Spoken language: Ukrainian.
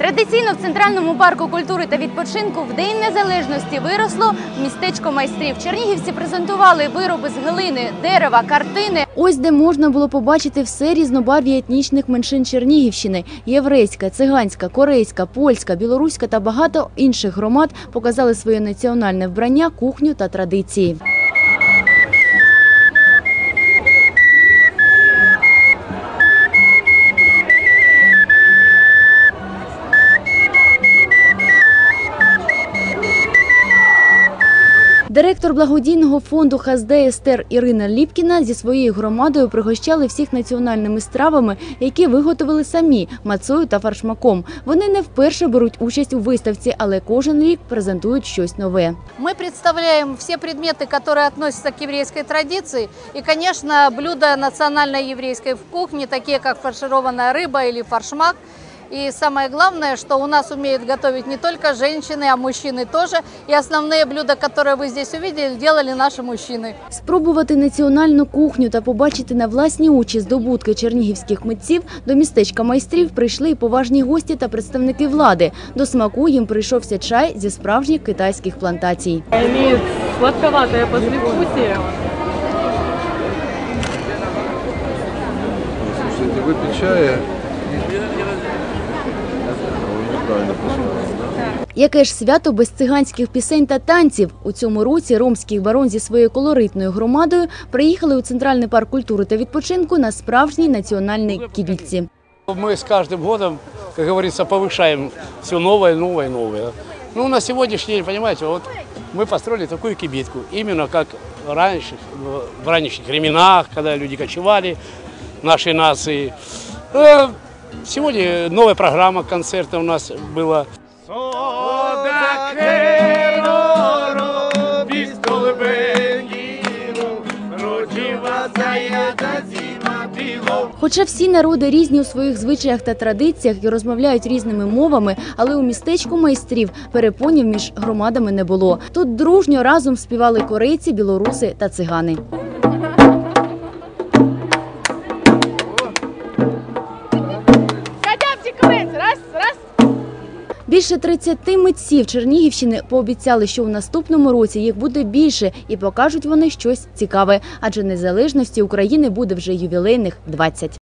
Традиційно в центральному парку культури та відпочинку в День Незалежності виросло містечко майстрів. Чернігівці презентували вироби з глини, дерева, картини. Ось де можна було побачити все різнобарв'я етнічних меншин Чернігівщини: єврейська, циганська, корейська, польська, білоруська та багато інших громад показали своє національне вбрання, кухню та традиції. Директор благодійного фонду Хазде Естер Ірина Ліпкіна зі своєю громадою пригощали всіх національними стравами, які виготовили самі мацою та фаршмаком. Вони не вперше беруть участь у виставці, але кожен рік презентують щось нове. Мы представляем все предметы, которые относятся к еврейской традиции. И, конечно, блюда национальной еврейской кухни, такие как фаршированная рыба или фаршмак. И самое главное, что у нас умеют готовить не только женщины, а мужчины тоже. И основные блюда, которые вы здесь увидели, делали наши мужчины. Спробувати національну кухню та побачити на власні очі здобутки чернігівських митців до містечка майстрів прийшли і поважні гості та представники влади. До смаку їм прийшовся чай зі справжніх китайських плантацій. имеет сладковатое послевкусие. Слушайте, выпить чая. Яке ж свято без циганських пісень та танців? У цьому році ромський барон зі своєю колоритною громадою приїхали у центральний парк культури та відпочинку на справжній національній кібітці. Мы с каждым годом, как говорится, повышаем все новое, новое, новое. Ну, на сегодняшний день, понимаете, вот мы построили такую кибитку, именно как раньше, в ранних временах, когда люди кочевали, нашей нации. Сегодня новая программа концерта у нас была. Хоча всі народи різні у своїх звичаях та традиціях і розмовляють різними мовами, але у містечку майстрів перепонів між громадами не було. Тут дружньо разом співали корейці, білоруси та цигани. Більше 30 митців Чернігівщини пообіцяли, що у наступному році їх буде більше і покажуть вони щось цікаве, адже незалежності України буде вже ювілейних 20.